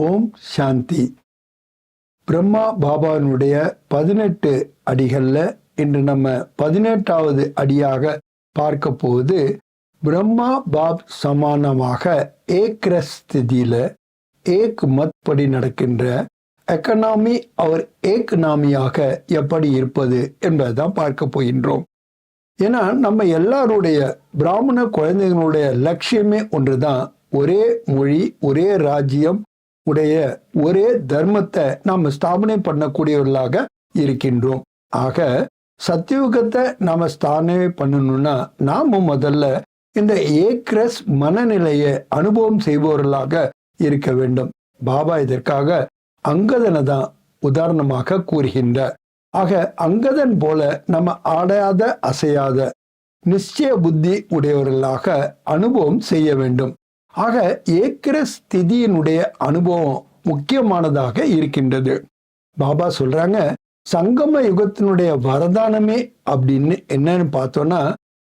ஓம் சாந்தி. பிரம்மா பாபாவினுடைய பதினெட்டு அடிகளில் இன்று நம்ம பதினெட்டாவது அடியாக பார்க்க போவது பிரம்மா பாப் சமானமாக ஏக்ரஸ் ஏக் மத்படி நடக்கின்ற எக்கனாமி அவர் ஏக் நாமியாக எப்படி இருப்பது என்பதை தான் பார்க்க போகின்றோம். ஏன்னா நம்ம எல்லாருடைய பிராமண குழந்தைகளுடைய லட்சியமே ஒன்றுதான். ஒரே மொழி ஒரே ராஜ்யம் உடைய ஒரே தர்மத்தை நாம் ஸ்தாபனை பண்ணக்கூடியவர்களாக இருக்கின்றோம். ஆக சத்தியுகத்தை நாம ஸ்தாபனை பண்ணணும்னா நாம முதல்ல இந்த ஏக்ரஸ் மனநிலையை அனுபவம் செய்பவர்களாக இருக்க வேண்டும். பாபா இதற்காக அங்கதனை தான் உதாரணமாக கூறுகின்றார். ஆக அங்கதன் போல நம்ம ஆடாத அசையாத நிச்சய புத்தி உடையவர்களாக அனுபவம் செய்ய வேண்டும். ஆக ஏக்கிர ஸ்திதியினுடைய அனுபவம் முக்கியமானதாக இருக்கின்றது. பாபா சொல்றாங்க சங்கம யுகத்தினுடைய வரதானமே அப்படின்னு என்னன்னு பார்த்தோம்னா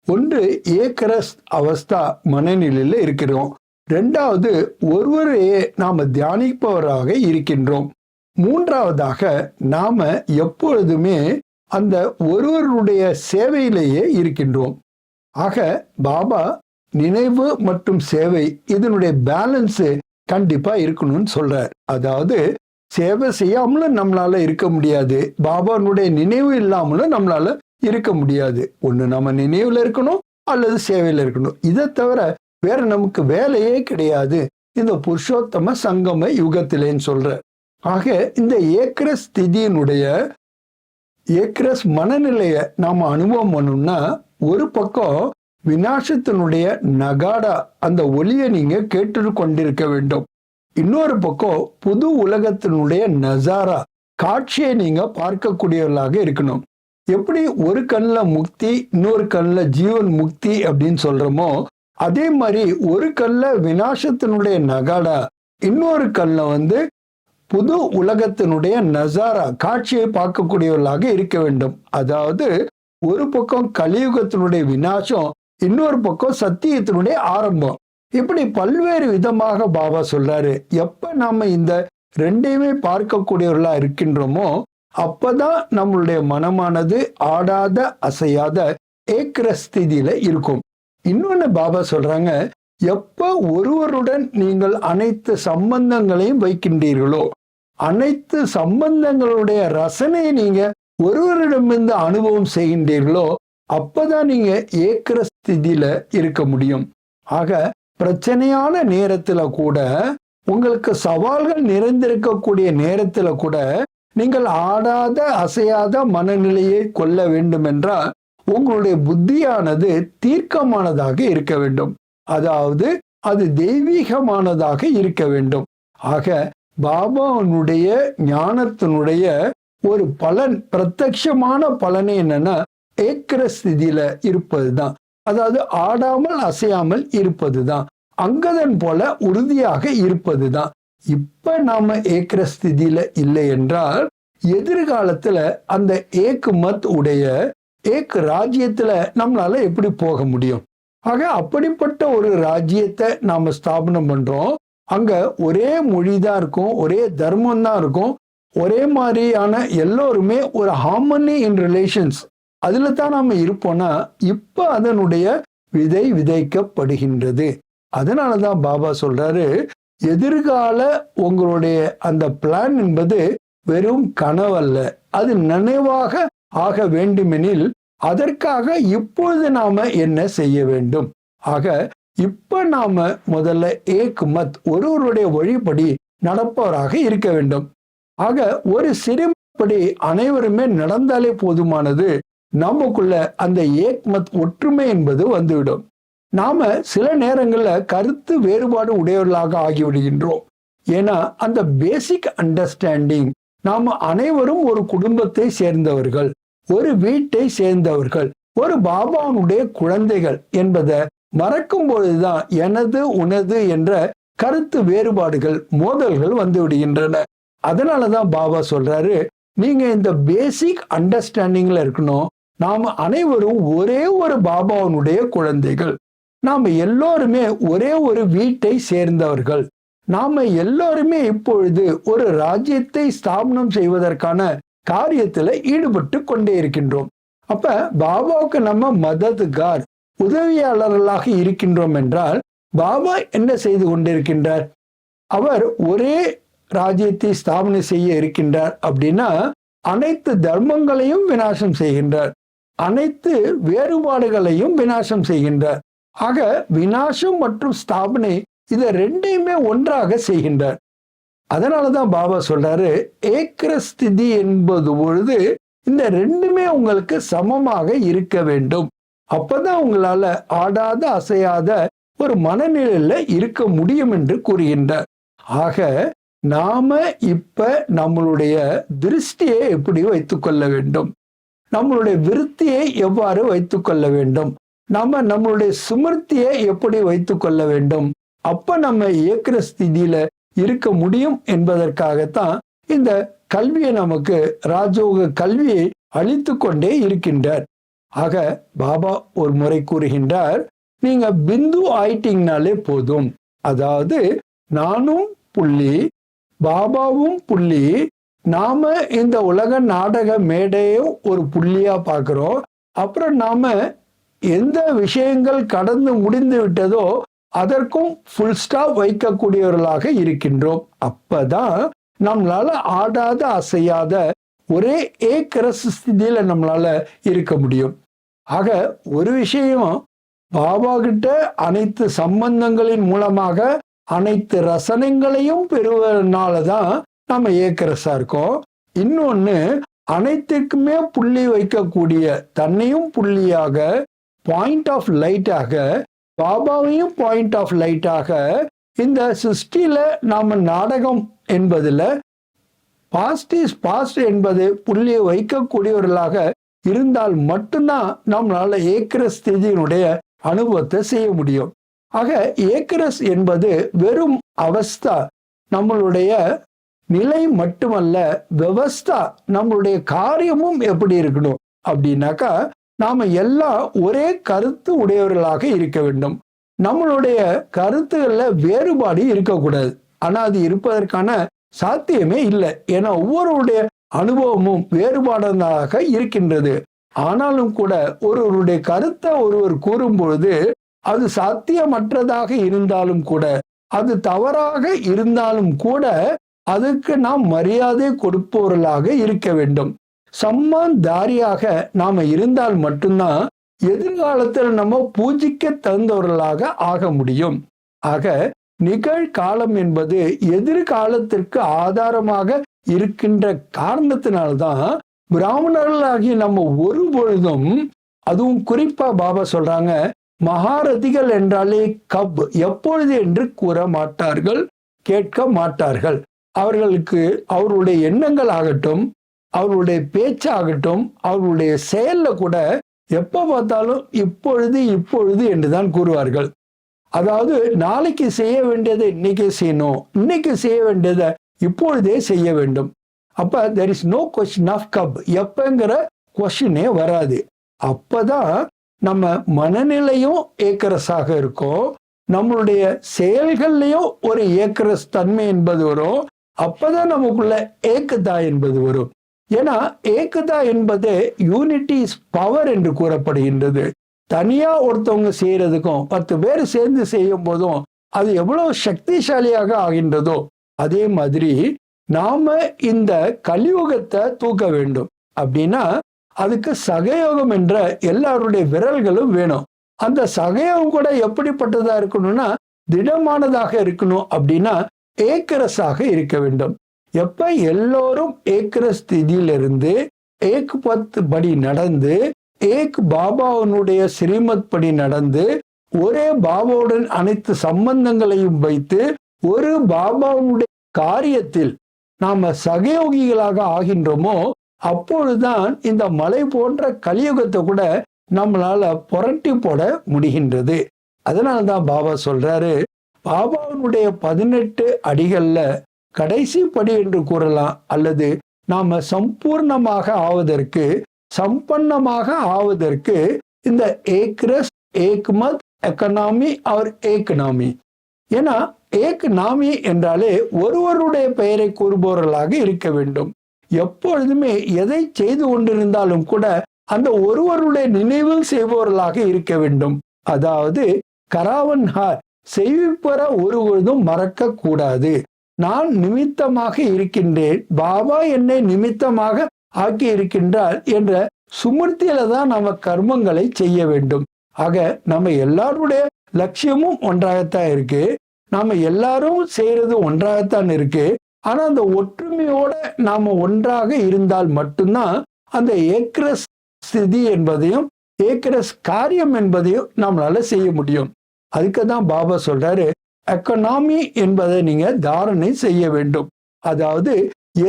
ஒன்று ஏக்கரஸ் அவஸ்தா மனநிலையில இருக்கிறோம். ரெண்டாவது ஒருவரையே நாம தியானிப்பவராக இருக்கின்றோம். மூன்றாவதாக நாம எப்பொழுதுமே அந்த ஒருவருடைய சேவையிலேயே இருக்கின்றோம். ஆக பாபா நினைவு மற்றும் சேவை இதனுடைய பேலன்ஸு கண்டிப்பா இருக்கணும்னு சொல்றார். அதாவது சேவை செய்யாமலும் நம்மளால இருக்க முடியாது. பாபானுடைய நினைவு இல்லாமலும் நம்மளால இருக்க முடியாது. ஒண்ணு நம்ம நினைவுல இருக்கணும் அல்லது சேவையில இருக்கணும். இதை தவிர வேற நமக்கு வேலையே கிடையாது. இந்த புருஷோத்தம சங்கம யுகத்திலேன்னு சொல்ற ஆக இந்த ஏக்ரஸ் ஸ்திதியினுடைய ஏக்ரஸ் மனநிலையை நாம அனுபவம் பண்ணோம்னா ஒரு பக்கம் வினாசத்தினுடைய நகாடா அந்த ஒலியை நீங்க கேட்டு கொண்டிருக்க வேண்டும். இன்னொரு பக்கம் புது உலகத்தினுடைய நசாரா காட்சியை நீங்க பார்க்கக்கூடியவர்களாக இருக்கணும். எப்படி ஒரு கண்ணில் முக்தி இன்னொரு கண்ணில் ஜீவன் முக்தி அப்படின்னு சொல்றோமோ அதே மாதிரி ஒரு கண்ணில் வினாசத்தினுடைய நகாடா இன்னொரு கண்ணில் வந்து புது உலகத்தினுடைய நசாரா காட்சியை பார்க்கக்கூடியவர்களாக இருக்க வேண்டும். அதாவது ஒரு பக்கம் கலியுகத்தினுடைய வினாசம் இன்னொரு பக்கம் சத்தியத்தினுடைய ஆரம்பம். இப்படி பல்வேறு விதமாக பாபா சொல்றாரு. எப்ப நாம இந்த ரெண்டையுமே பார்க்கக்கூடியவர்களா இருக்கின்றோமோ அப்பதான் நம்மளுடைய மனமானது ஆடாத அசையாத ஏக்கிர ஸ்திதியில இருக்கும். இன்னொன்னு பாபா சொல்றாங்க எப்ப ஒருவருடன் நீங்கள் அனைத்து சம்பந்தங்களையும் வைக்கின்றீர்களோ அனைத்து சம்பந்தங்களுடைய ரசனையை நீங்க ஒருவரிடமிருந்து அனுபவம் செய்கின்றீர்களோ அப்பதான் நீங்க ஏக்கிற ஸ்திதியில இருக்க முடியும். ஆக பிரச்சனையான நேரத்துல கூட உங்களுக்கு சவால்கள் நிறைந்திருக்கக்கூடிய நேரத்துல கூட நீங்கள் ஆடாத அசையாத மனநிலையை கொள்ள வேண்டும் என்றால் உங்களுடைய புத்தியானது தீர்க்கமானதாக இருக்க வேண்டும். அதாவது அது தெய்வீகமானதாக இருக்க வேண்டும். ஆக பாபாவனுடைய ஞானத்தினுடைய ஒரு பலன் பிரத்யமான பலனே என்னன்னா ஏக்கிற ஸ்திதியில இருப்பதுதான். அதாவது ஆடாமல் அசையாமல் இருப்பது தான் அங்கதன் போல உறுதியாக இருப்பது தான் இப்ப நாம ஏக்கிற ஸ்திதியில இல்லை என்றால் எதிர்காலத்துல அந்த ஏக் மத் உடைய ஏக் ராஜ்யத்துல நம்மளால எப்படி போக முடியும்? ஆக அப்படிப்பட்ட ஒரு ராஜ்யத்தை நாம ஸ்தாபனம் பண்றோம். அங்க ஒரே மொழி தான் இருக்கும் ஒரே தர்மம் தான் இருக்கும். ஒரே மாதிரியான எல்லோருமே ஒரு ஹார்மனி இன் ரிலேஷன்ஸ் அதில் தான் நாம் இருப்போம்னா இப்போ அதனுடைய விதை விதைக்கப்படுகின்றது. அதனாலதான் பாபா சொல்றாரு எதிர்கால உங்களுடைய அந்த பிளான் என்பது வெறும் கனவல்ல. அது நினைவாக ஆக வேண்டுமெனில் அதற்காக இப்பொழுது நாம என்ன செய்ய வேண்டும்? ஆக இப்ப நாம முதல்ல ஏக் மத் ஒருவருடைய வழிபடி நடப்பவராக இருக்க வேண்டும். ஆக ஒரு சிறுபடி அனைவருமே நடந்தாலே போதுமானது. நமக்குள்ள அந்த ஏக்மத் ஒற்றுமை என்பது வந்துவிடும். நாம சில நேரங்களில் கருத்து வேறுபாடு உடையவர்களாக ஆகிவிடுகின்றோம். ஏன்னா அந்த பேசிக் அண்டர்ஸ்டாண்டிங் நாம் அனைவரும் ஒரு குடும்பத்தை சேர்ந்தவர்கள் ஒரு வீட்டை சேர்ந்தவர்கள் ஒரு பாபாவுடைய குழந்தைகள் என்பதை மறக்கும் பொழுதுதான் எனது உனது என்ற கருத்து வேறுபாடுகள் மோதல்கள் வந்து விடுகின்றன அதனாலதான் பாபா சொல்றாரு நீங்க இந்த பேசிக் அண்டர்ஸ்டாண்டிங்ல இருக்கணும் நாம் அனைவரும் ஒரே ஒரு பாபாவனுடைய குழந்தைகள். நாம் எல்லோருமே ஒரே ஒரு வீட்டை சேர்ந்தவர்கள். நாம எல்லோருமே இப்பொழுது ஒரு ராஜ்யத்தை ஸ்தாபனம் செய்வதற்கான காரியத்துல ஈடுபட்டு கொண்டே இருக்கின்றோம். அப்ப பாபாவுக்கு நம்ம மததுகார் உதவியாளர்களாக இருக்கின்றோம் என்றால் பாபா என்ன செய்து கொண்டிருக்கின்றார்? அவர் ஒரே ராஜ்யத்தை ஸ்தாபனை செய்ய இருக்கின்றார் அப்படின்னா அனைத்து தர்மங்களையும் விநாசம் செய்கின்றார். அனைத்து வேறுபாடுகளையும் விநாசம் செய்கின்றார் ஆக விநாசம் மற்றும் ஸ்தாபனை இதை ரெண்டையுமே ஒன்றாக செய்கின்றார். அதனாலதான் பாபா சொல்றாரு ஏக்கரஸ்திதி என்பது பொழுது இந்த ரெண்டுமே உங்களுக்கு சமமாக இருக்க வேண்டும். அப்பதான் உங்களால ஆடாத அசையாத ஒரு மனநிலையில இருக்க முடியும் என்று கூறுகின்றார். ஆக நாம இப்ப நம்மளுடைய திருஷ்டியை எப்படி வைத்துக்கொள்ள வேண்டும்? நம்மளுடைய விருத்தியை எவ்வாறு வைத்துக்கொள்ள வேண்டும்? நம்ம நம்மளுடைய சுமர்த்தியை எப்படி வைத்துக்கொள்ள வேண்டும்? அப்ப நம்ம இயக்கிற ஸ்திதியில இருக்க முடியும் என்பதற்காகத்தான் இந்த கல்வியை நமக்கு ராஜோக கல்வியை அழித்து கொண்டே இருக்கின்றார். ஆக பாபா ஒரு முறை கூறுகின்றார் நீங்க பிந்து ஆயிட்டீங்கனாலே போதும். அதாவது நானும் புள்ளி பாபாவும் புள்ளி நாம இந்த உலக நாடக மேடையும் ஒரு புள்ளியா பார்க்கிறோம். அப்புறம் நாம எந்த விஷயங்கள் கடந்து முடிந்து விட்டதோ அதற்கும் ஃபுல் ஸ்டாப் வைக்கக்கூடியவர்களாக இருக்கின்றோம். அப்பதான் நம்மளால ஆடாத அசையாத ஒரே ஏக்கரசு ஸ்திதியில நம்மளால இருக்க முடியும். ஆக ஒரு விஷயம் பாபா கிட்ட அனைத்து சம்பந்தங்களின் மூலமாக அனைத்து ரசனைகளையும் பெறுவதனால தான் நம்ம ஏக்கரசா இருக்கோம் இன்னொன்னு அனைத்துக்குமே புள்ளி வைக்கக்கூடிய தன்னையும் புள்ளியாக பாயிண்ட் ஆஃப் லைட்டாக பாபாவையும் பாயிண்ட் ஆஃப் லைட்டாக இந்த சிருஷ்டியில நாம நாடகம் என்பதுல பாஸ்ட் இஸ் பாஸ்ட் என்பது புள்ளியை வைக்கக்கூடியவர்களாக இருந்தால் மட்டும்தான் நம்மளால ஏக்கரஸ் ஸ்திதியினுடைய அனுபவத்தை செய்ய முடியும். ஆக ஏக்கரஸ் என்பது வெறும் அவஸ்தா நம்மளுடைய நிலை மட்டுமல்ல விவஸ்தா நம்மளுடைய காரியமும் எப்படி இருக்கணும்? அப்படின்னாக்கா நாம எல்லாம் ஒரே கருத்து உடையவர்களாக இருக்க வேண்டும். நம்மளுடைய கருத்துகள்ல வேறுபாடு இருக்கக்கூடாது. ஆனா அது இருப்பதற்கான சாத்தியமே இல்லை. ஏன்னா ஒவ்வொருவருடைய அனுபவமும் வேறுபாடாக இருக்கின்றது. ஆனாலும் கூட ஒருவருடைய கருத்தை ஒருவர் கூறும் பொழுது அது சாத்தியமற்றதாக இருந்தாலும் கூட அது தவறாக இருந்தாலும் கூட அதுக்கு நாம் மரியாதை கொடுப்பவர்களாக இருக்க வேண்டும். சம்மான் தாரியாக நாம இருந்தால் மட்டும்தான் எதிர்காலத்தில் நம்ம பூஜிக்க தகுந்தவர்களாக ஆக முடியும். ஆக நிகழ்காலம் என்பது எதிர்காலத்திற்கு ஆதாரமாக இருக்கின்ற காரணத்தினால்தான் பிராமணர்களாகிய நம்ம ஒரு பொழுதும் அதுவும் குறிப்பா பாபா சொல்றாங்க மகாரதிகள் என்றாலே கப் எப்பொழுது என்று கூற மாட்டார்கள் கேட்க மாட்டார்கள். அவர்களுக்கு அவருடைய எண்ணங்கள் ஆகட்டும் அவருடைய பேச்சாகட்டும் அவருடைய செயல்ல கூட எப்ப பார்த்தாலும் இப்பொழுது இப்பொழுது என்றுதான் கூறுவார்கள். அதாவது நாளைக்கு செய்ய வேண்டியதை இன்னைக்கே செய்யணும். இன்னைக்கு செய்ய வேண்டியதை இப்பொழுதே செய்ய வேண்டும். அப்ப there is no question of cup எப்பங்கிற கொஸ்டினே வராது. அப்பதான் நம்ம மனநிலையும் ஏக்கரஸாக இருக்கும். நம்மளுடைய செயல்கள்லையும் ஒரு ஏக்கரஸ் தன்மை என்பது வரும். அப்பதான் நமக்குள்ள ஏக்கதா என்பது வரும். ஏன்னா ஏக்கதா என்பது யூனிட்டி இஸ் பவர் என்று கூறப்படுகின்றது. தனியா ஒருத்தவங்க செய்யறதுக்கும் பத்து பேர் சேர்ந்து செய்யும் போதும் அது எவ்வளவு சக்திசாலியாக ஆகின்றதோ அதே மாதிரி நாம இந்த கலியுகத்தை தூக்க வேண்டும். அப்படின்னா அதுக்கு சகயோகம் என்ற எல்லாருடைய விரல்களும் வேணும். அந்த சகயோகம் கூட எப்படிப்பட்டதா இருக்கணும்னா திடமானதாக இருக்கணும் அப்படின்னா ஏக்கரஸாக இருக்க வேண்டும். எப்ப எல்லோரும் ஏக்கர ஸ்திதியிலிருந்து ஏக் பத்து படி நடந்து ஏக் பாபாவனுடைய ஸ்ரீமத் படி நடந்து ஒரே பாபாவுடன் அனைத்து சம்பந்தங்களையும் வைத்து ஒரு பாபாவுடைய காரியத்தில் நாம சகயோகிகளாக ஆகின்றோமோ அப்பொழுதுதான் இந்த மலை போன்ற கலியுகத்தை கூட நம்மளால புரட்டி போட முடிகின்றது. அதனால்தான் பாபா சொல்றாரு பாபாவினுடைய பதினெட்டு அடிகள்ல கடைசி படி என்று கூறலாம். அல்லது நாம சம்பூர்ணமாக ஆவதற்கு சம்பன்னமாக ஆவதற்கு இந்த ஏக்ரஸ் ஏக்மத் எக்கனாமி அவர் ஏக்னாமி ஏன்னா ஏக் நாமி என்றாலே ஒருவருடைய பெயரை கூறுபவர்களாக இருக்க வேண்டும். எப்பொழுதுமே எதை செய்து கொண்டிருந்தாலும் கூட அந்த ஒருவருடைய நினைவில் செய்பவர்களாக இருக்க வேண்டும். அதாவது கராவன்ஹார் செய்விப்பற ஒருவதும் மறக்க கூடாது நான் நிமித்தமாக இருக்கின்றேன். பாபா என்னை நிமித்தமாக ஆக்கி இருக்கின்றார் என்ற சுமர்த்தியில தான் நம்ம கர்மங்களை செய்ய வேண்டும். ஆக நம்ம எல்லாருடைய லட்சியமும் ஒன்றாகத்தான் இருக்கு. நாம எல்லாரும் செய்யறது ஒன்றாகத்தான் இருக்கு. ஆனா அந்த ஒற்றுமையோட நாம ஒன்றாக இருந்தால் மட்டும்தான் அந்த ஏக்ரஸ் ஸ்திதி என்பதையும் ஏக்ரஸ் காரியம் என்பதையும் நம்மளால செய்ய முடியும். அதுக்கு தான் பாபா சொல்றாரு எக்கனாமி என்பதை நீங்க தாரணை செய்ய வேண்டும். அதாவது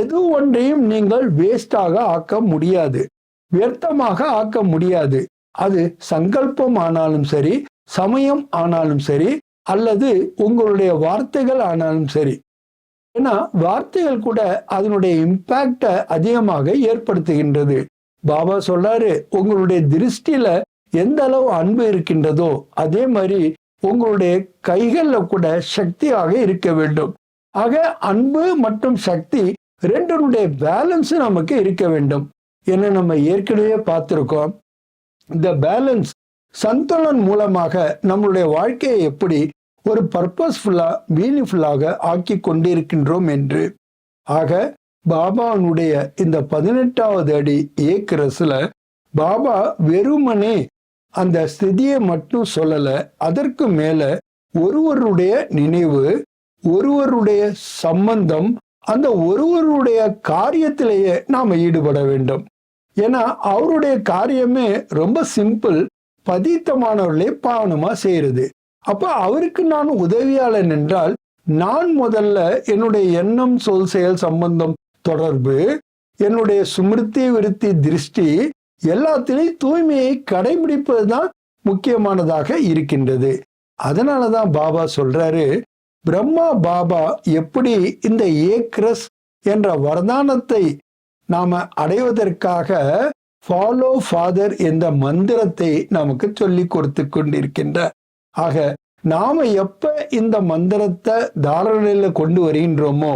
எது ஒன்றையும் நீங்கள் வேஸ்டாக ஆக்க முடியாது. வியர்த்தமாக ஆக்க முடியாது. அது சங்கல்பம் ஆனாலும் சரி சமயம் ஆனாலும் சரி அல்லது உங்களுடைய வார்த்தைகள் ஆனாலும் சரி. ஏன்னா வார்த்தைகள் கூட அதனுடைய இம்பாக்ட அதிகமாக ஏற்படுத்துகின்றது. பாபா சொல்றாரு உங்களுடைய திருஷ்டியில எந்த அளவு அன்பு இருக்கின்றதோ அதே மாதிரி உங்களுடைய கைகளில் கூட சக்தியாக இருக்க வேண்டும். ஆக அன்பு மற்றும் சக்தி ரெண்டனுடைய பேலன்ஸ் நமக்கு இருக்க வேண்டும். என்ன நம்ம ஏற்கனவே பார்த்துருக்கோம். இந்த பேலன்ஸ் சந்தோலன் மூலமாக நம்மளுடைய வாழ்க்கையை எப்படி ஒரு பர்பஸ்ஃபுல்லா மீனிங்ஃபுல்லாக ஆக்கி கொண்டிருக்கின்றோம் என்று. ஆக பாபானுடைய இந்த பதினெட்டாவது அடி ஏக்கரஸ்ல பாபா வெறுமனே அந்த ஸ்திதியை மட்டும் சொல்லல அதற்கு மேல ஒருவருடைய நினைவு ஒருவருடைய சம்பந்தம் அந்த ஒருவருடைய காரியத்திலேயே நாம் ஈடுபட வேண்டும். ஏன்னா அவருடைய காரியமே ரொம்ப சிம்பிள் பதித்தமானவர்களே பாவனமா செய்யறது. அப்ப அவருக்கு நான் உதவியாளன் என்றால் நான் முதல்ல என்னுடைய எண்ணம் சொல் செயல் சம்பந்தம் தொடர்பு என்னுடைய சுமிருத்தி விருத்தி திருஷ்டி எல்லாத்திலையும் தூய்மையை கடைபிடிப்பது தான் முக்கியமானதாக இருக்கின்றது. அதனாலதான் பாபா சொல்றாரு பிரம்மா பாபா எப்படி இந்த ஏக்ரஸ் என்ற வரதானத்தை நாம அடைவதற்காக ஃபாலோ ஃபாதர் என்ற மந்திரத்தை நமக்கு சொல்லி கொடுத்து கொண்டிருக்கின்ற ஆக நாம எப்ப இந்த மந்திரத்தை தாரணையில கொண்டு வருகின்றோமோ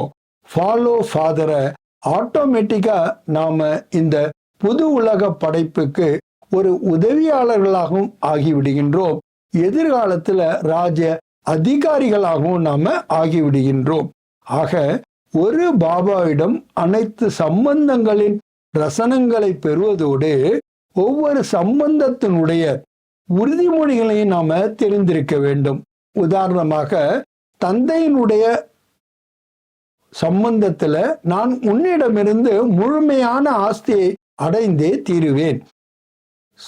ஃபாலோ ஃபாதரை ஆட்டோமேட்டிக்கா நாம இந்த புது உலக படைப்புக்கு ஒரு உதவியாளர்களாகவும் ஆகிவிடுகின்றோம். எதிர்காலத்துல ராஜ அதிகாரிகளாகவும் நாம ஆகிவிடுகின்றோம். ஆக ஒரு பாபாவிடம் அனைத்து சம்பந்தங்களின் ரசனங்களை பெறுவதோடு ஒவ்வொரு சம்பந்தத்தினுடைய உறுதிமொழிகளையும் நாம தெரிந்திருக்க வேண்டும். உதாரணமாக தந்தையினுடைய சம்பந்தத்துல நான் உன்னிடமிருந்து முழுமையான ஆஸ்தியை அடைந்தே தீருவேன்.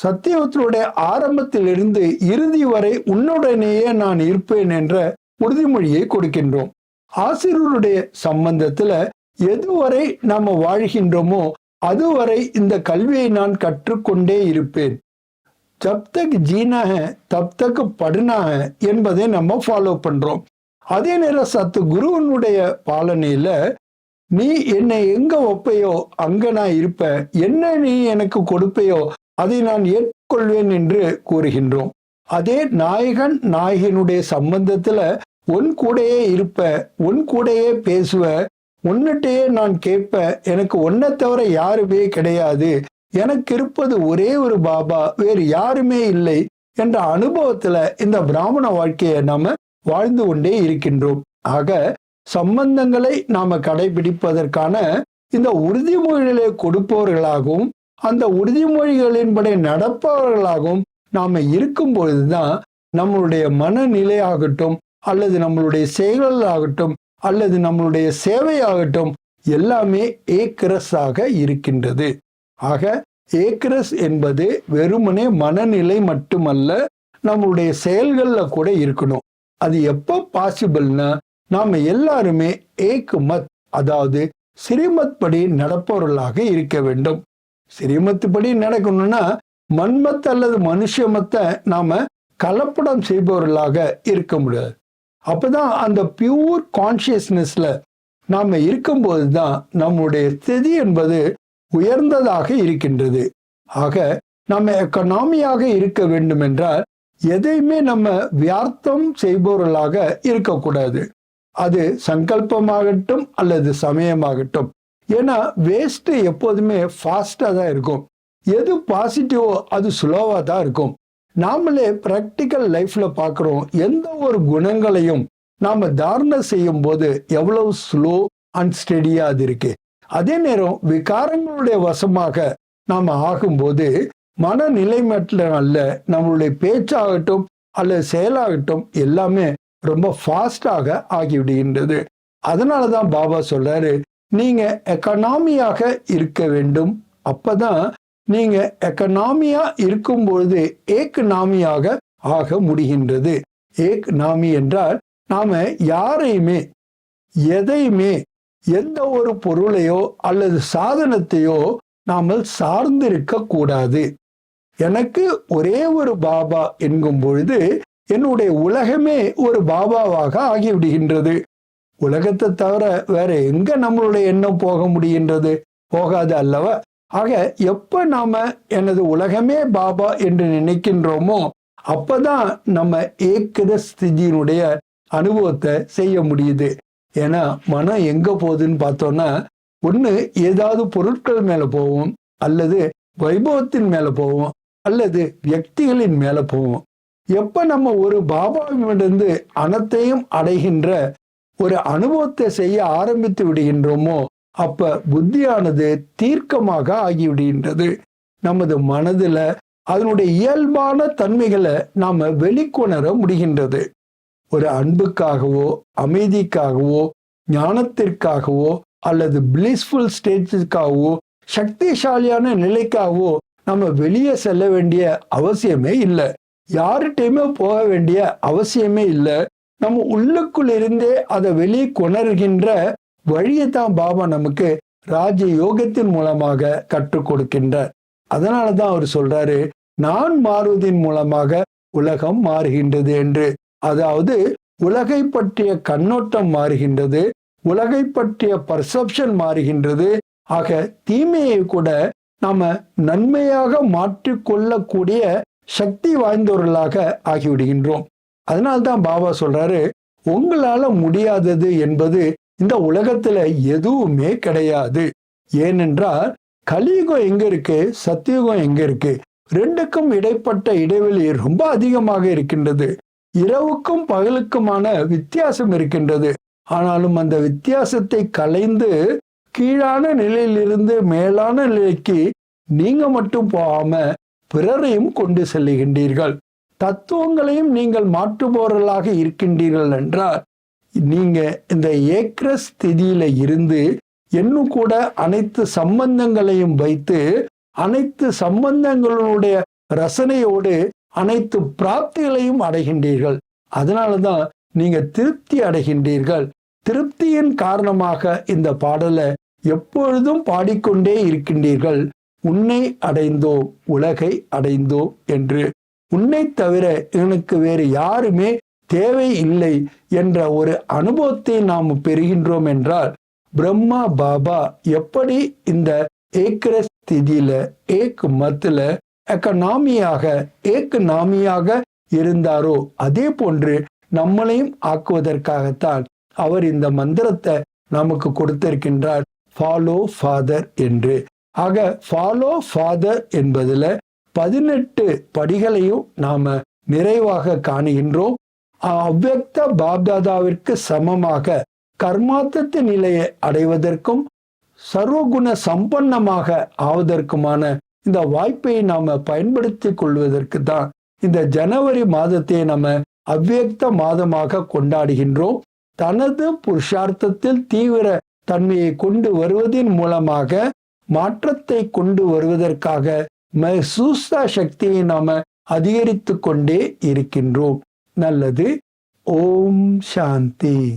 சத்தியத்தினுடைய ஆரம்பத்திலிருந்து இறுதி வரை உன்னுடனேயே நான் இருப்பேன் என்ற உறுதிமொழியை கொடுக்கின்றோம். ஆசிரியருடைய சம்பந்தத்துல எதுவரை நாம வாழ்கின்றோமோ அதுவரை இந்த கல்வியை நான் கற்றுக்கொண்டே இருப்பேன். ஜப்தக் ஜீனாக தப்தக் படுனாக என்பதை நம்ம ஃபாலோ பண்றோம். அதே நேரம் சத்து குருவனுடைய பாலனையில நீ என்னை எங்க ஒப்பையோ அங்க நான் இருப்பேன் என்ன நீ எனக்கு கொடுப்பையோ அதை நான் ஏற்றுக்கொள்வேன் என்று கூறுகின்றோம். அதே நாயகன் நாயகனுடைய சம்பந்தத்துல உன் கூடையே இருப்ப உன் கூடையே பேசுவ உன்னிட்டையே நான் கேட்ப எனக்கு ஒன்றை தவிர யாருமே கிடையாது. எனக்கு இருப்பது ஒரே ஒரு பாபா வேறு யாருமே இல்லை என்ற அனுபவத்துல இந்த பிராமண வாழ்க்கையை நாம வாழ்ந்து கொண்டே இருக்கின்றோம். ஆக சம்பந்தங்களை நாம கடைபிடிப்பதற்கான இந்த உறுதிமொழிகளை கொடுப்பவர்களாகவும் அந்த உறுதிமொழிகளின்படி நடப்பவர்களாகவும் நாம இருக்கும் பொழுதுதான் நம்மளுடைய மனநிலையாகட்டும் அல்லது நம்மளுடைய செயல்கள் ஆகட்டும் அல்லது நம்மளுடைய சேவையாகட்டும் எல்லாமே ஏக்கரஸாக இருக்கின்றது. ஆக ஏக்கரஸ் என்பது வெறுமனே மனநிலை மட்டுமல்ல நம்மளுடைய செயல்களில் கூட இருக்கணும். அது எப்போ பாசிபிள்னா நாம் எல்லாருமே ஏக் மத் அதாவது சிறிமத் படி நடப்பவர்களாக இருக்க வேண்டும். சிறிமத்து படி நடக்கணும்னா மண்மத் அல்லது மனுஷமத்தை நாம கலப்படம் செய்பவர்களாக இருக்க முடியாது. அப்பதான் அந்த பியூர் கான்சியஸ்னஸ்ல நாம இருக்கும்போது தான் நம்முடைய ஸ்திதி என்பது உயர்ந்ததாக இருக்கின்றது. ஆக நம்ம எக்கனாமியாக இருக்க வேண்டும் என்றால் எதையுமே நம்ம வியார்த்தம் செய்பவர்களாக இருக்கக்கூடாது. அது சங்கல்பமாகட்டும் அல்லது சமயமாகட்டும். ஏன்னா வேஸ்ட்டு எப்போதுமே ஃபாஸ்ட்டாக தான் இருக்கும். எது பாசிட்டிவோ அது ஸ்லோவாக தான் இருக்கும். நாமளே ப்ராக்டிக்கல் லைஃப்பில் பார்க்குறோம் எந்த ஒரு குணங்களையும் நாம் தாரணை செய்யும் போது எவ்வளவு ஸ்லோ அண்ட் ஸ்டெடியாக அது இருக்கு. அதே நேரம் விகாரங்களுடைய வசமாக நாம் ஆகும்போது மனநிலை மட்டும் அல்ல நம்மளுடைய பேச்சாகட்டும் அல்லது செயலாகட்டும் எல்லாமே ரொம்ப ஃபாஸ்டாக ஆகிவிடுகின்றது. அதனால தான் பாபா சொல்றாரு நீங்க எக்கனாமியாக இருக்க வேண்டும். அப்பதான் நீங்க எக்கனாமியா இருக்கும் பொழுது ஏக் நாமியாக ஆக முடிகின்றது. ஏக் நாமி என்றால் நாம யாரையுமே எதையுமே எந்த ஒரு பொருளையோ அல்லது சாதனத்தையோ நாம சார்ந்திருக்க கூடாது எனக்கு ஒரே ஒரு பாபா என்கும் பொழுது என்னுடைய உலகமே ஒரு பாபாவாக ஆகிவிடுகின்றது. உலகத்தை தவிர வேற எங்க நம்மளுடைய எண்ணம் போக முடிகின்றது? போகாது அல்லவா? ஆக எப்ப நாம எனது உலகமே பாபா என்று நினைக்கின்றோமோ அப்பதான் நம்ம ஏக்கிற ஸ்திதியினுடைய அனுபவத்தை செய்ய முடியுது. ஏன்னா மனம் எங்க போகுதுன்னு பார்த்தோம்னா ஒன்று ஏதாவது பொருட்கள் மேல போவோம் அல்லது வைபவத்தின் மேல போவோம் அல்லது வியக்திகளின் மேல போவோம் எப்ப நம்ம ஒரு பாபாவிடமிருந்து அனைத்தையும் அடைகின்ற ஒரு அனுபவத்தை செய்ய ஆரம்பித்து விடுகின்றோமோ அப்ப புத்தியானது தீர்க்கமாக ஆகிவிடுகின்றது. நமது மனதுல அதனுடைய இயல்பான தன்மைகளை நாம வெளிக்கொணர முடிகின்றது. ஒரு அன்புக்காகவோ அமைதிக்காகவோ ஞானத்திற்காகவோ அல்லது பிளிஸ்ஃபுல் ஸ்டேஜுக்காகவோ சக்திசாலியான நிலைக்காகவோ நம்ம வெளியே செல்ல வேண்டிய அவசியமே இல்லை. யார்கிட்டயுமே போக வேண்டிய அவசியமே இல்லை. நம்ம உள்ளுக்குள் இருந்தே அதை வெளியே கொணர்கின்ற வழியை தான் பாபா நமக்கு ராஜ யோகத்தின் மூலமாக கற்றுக் கொடுக்கின்றார். அதனால தான் அவர் சொல்றாரு நான் மாறுவதன் மூலமாக உலகம் மாறுகின்றது என்று. அதாவது உலகை பற்றிய கண்ணோட்டம் மாறுகின்றது உலகை பற்றிய பர்செப்ஷன் மாறுகின்றது. ஆக தீமையை கூட நாம நன்மையாக மாற்றிக்கொள்ளக்கூடிய சக்தி வாய்ந்தவர்களாக ஆகிவிடுகின்றோம். அதனால்தான் பாபா சொல்றாரு உங்களால முடியாதது என்பது இந்த உலகத்துல எதுவுமே கிடையாது. ஏனென்றால் கலியுகம் எங்க இருக்கு? சத்தியுகம் எங்க இருக்கு? ரெண்டுக்கும் இடைப்பட்ட இடைவெளி ரொம்ப அதிகமாக இருக்கின்றது. இரவுக்கும் பகலுக்குமான வித்தியாசம் இருக்கின்றது. ஆனாலும் அந்த வித்தியாசத்தை கலைந்து கீழான நிலையிலிருந்து மேலான நிலைக்கு நீங்க மட்டும் போகாம பிறரையும் கொண்டு செல்லுகின்றீர்கள். தத்துவங்களையும் நீங்கள் மாற்றுபவர்களாக இருக்கின்றீர்கள் என்றால் நீங்க இந்த ஏக்கிர ஸ்திதியில இருந்து இன்னும் கூட அனைத்து சம்பந்தங்களையும் வைத்து அனைத்து சம்பந்தங்களுடைய ரசனையோடு அனைத்து பிராப்திகளையும் அடைகின்றீர்கள். அதனாலதான் நீங்க திருப்தி அடைகின்றீர்கள். திருப்தியின் காரணமாக இந்த பாடலை எப்பொழுதும் பாடிக்கொண்டே இருக்கின்றீர்கள். உன்னை அடைந்தோம் உலகை அடைந்தோம் என்று. உன்னை தவிர எனக்கு வேறு யாருமே தேவை இல்லை என்ற ஒரு அனுபவத்தை நாம் பெறுகின்றோம் என்றால் பிரம்மா பாபா எப்படி இந்த ஏக்கிர ஸ்திதியில ஏக் மத்துல எக்கனாமியாக ஏக் நாமியாக இருந்தாரோ அதே போன்று நம்மளையும் ஆக்குவதற்காகத்தான் அவர் இந்த மந்திரத்தை நமக்கு கொடுத்திருக்கின்றார் ஃபாலோ ஃபாதர் என்று. ஆக ஃபாலோ ஃபாதர் என்பதில் பதினெட்டு படிகளையும் நாம் நிறைவாக காணுகின்றோம். அவ்வக்த பாப்தாதாவிற்கு சமமாக கர்மாத்தத்து நிலையை அடைவதற்கும் சர்வகுண சம்பன்னமாக ஆவதற்குமான இந்த வாய்ப்பை நாம் பயன்படுத்தி கொள்வதற்கு தான் இந்த ஜனவரி மாதத்தை நம்ம அவ்வக்த மாதமாக கொண்டாடுகின்றோம். தனது புருஷார்த்தத்தில் தீவிர தன்மையை கொண்டு வருவதன் மூலமாக மாற்றத்தை கொண்டு வருவதற்காக மசூஸ்தா சக்தியை நாம அதிகரித்து கொண்டே இருக்கின்றோம். நல்லது. ஓம் சாந்தி.